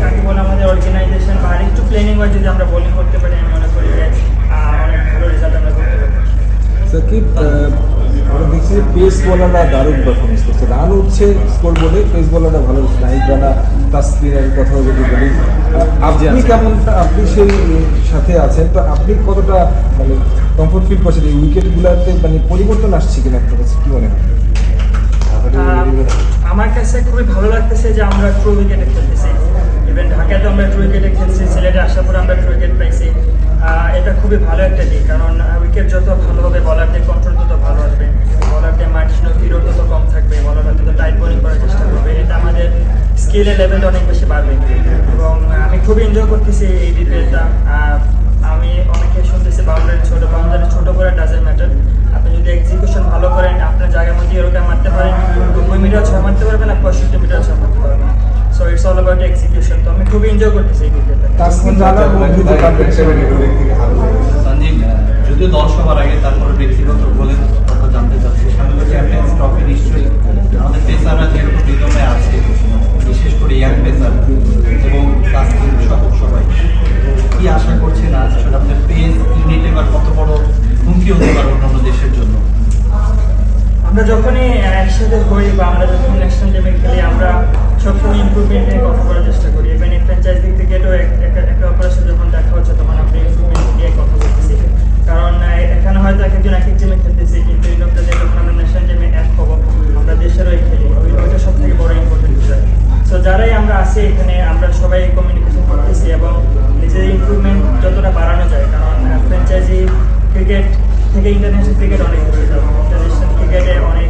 কাকে বলে আমাদের অর্গানাইজেশন বা আরেকটু প্ল্যানিং ওয়াইজ যদি আমরা বোলিং করতে পারি আমি মনে করি যে অনেক ভালো রেজাল্ট আমরা করতে পারব। সাকিব আমরা দেখছি যে পেস বলাররা দারুণ পারফরমেন্স করছে। রান উঠছে স্কোর বলে পেস বলাররা ভালো হচ্ছে নাহিদ কথা যদি বলি আহ, আপনি কেমন আপনি সেই সাথে আছেন? তো আপনি কতটা মানে কমফোর্ট ফিল করছেন? এই উইকেটগুলোতে মানে পরিবর্তন আসছে কিনা আপনার কাছে? কি মনে হয় আহ, আমার কাছে খুবই ভালো লাগতেছে যে আমরা ট্রু উইকেটে খেলতেছি। ইভেন ঢাকায় তো আমরা ট্রু উইকেটে খেলছি, সিলেটে আসার পর আমরা ট্রু উইকেট পাইছি। এটা খুবই ভালো একটা দিক কারণ উইকেট যত ভালো হবে বলারদের কন্ট্রোল তত ভালো আসবে। বলারদের মার্জিন অফ হিরো তত কম থাকবে বলাররা তত টাইট বোলিং করার চেষ্টা করবে। এটা আমাদের স্কিলের লেভেলটা অনেক বেশি বাড়বে। এবং আমি খুবই এনজয় করতেছি এই বিপিএলটা আমি অনেকে শুনতেছি বাউন্ডারি ছোট বাউন্ডারি ছোট করে ডাজেন্ট ম্যাটার আপনি যদি এক্সিকিউশন ভালো করেন, আপনার জায়গার মধ্যে এরকম মারতে পারেন নব্বই মিটার ছয় মারতে পারবেন, আর পঁয়ষট্টি মিটার ছয় মারতে পারবেন ইটস এক্সিকিউশন তো আমি খুবই এনজয় করতেছি এই সঞ্জীব যদিও দল সবার আগে তারপরে ব্যক্তিগত বলে কথা জানতে চাচ্ছি। স্বামীকে চ্যাম্পিয়ন্স ট্রফি নিশ্চয়ই আমাদের পেসাররা যেরকম রিদমে আছে বিশেষ করে ইয়াং পেসার এবং তাস্কিন সহ সবাই কি আশা করছেন আজ? আসলে আপনাদের পেস ইউনিট এবার কত বড় হুমকি হতে পারে অন্যান্য দেশের জন্য? আমরা যখনই একসাথে হই বা আমরা যখন ন্যাশনাল টিমে খেলি আছি এখানে আমরা সবাই কমিউনিকেশন করতেছি এবং নিজেদের ইমপ্রুভমেন্ট যতটা বাড়ানো যায় কারণ ফ্র্যাঞ্চাইজি ক্রিকেট থেকে ইন্টারন্যাশনাল ক্রিকেট অনেক ইন্টারন্যাশনাল ক্রিকেটে অনেক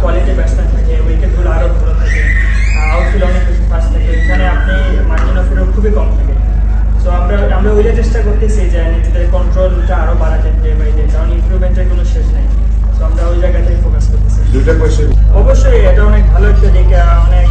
কোয়ালিটি ব্যাটসম্যান থাকে উইকেটগুলো আরও ভালো থাকে আউটফিল্ড অনেক বেশি ফাস্ট থাকে এখানে আপনি মার্জিন অফ এরও খুবই কম থাকে। সো আমরা আমরা ওইটা চেষ্টা করতেছি যে নিজেদের কন্ট্রোলটা আরও বাড়াতে ডে বাই ডে কারণ ইমপ্রুভমেন্টের কোনো শেষ নেই। সো আমরা ওই জায়গাটাই ফোকাস করতেছি। দুইটা কোয়েশ্চেন অবশ্যই এটা অনেক ভালো একটা দিক অনেক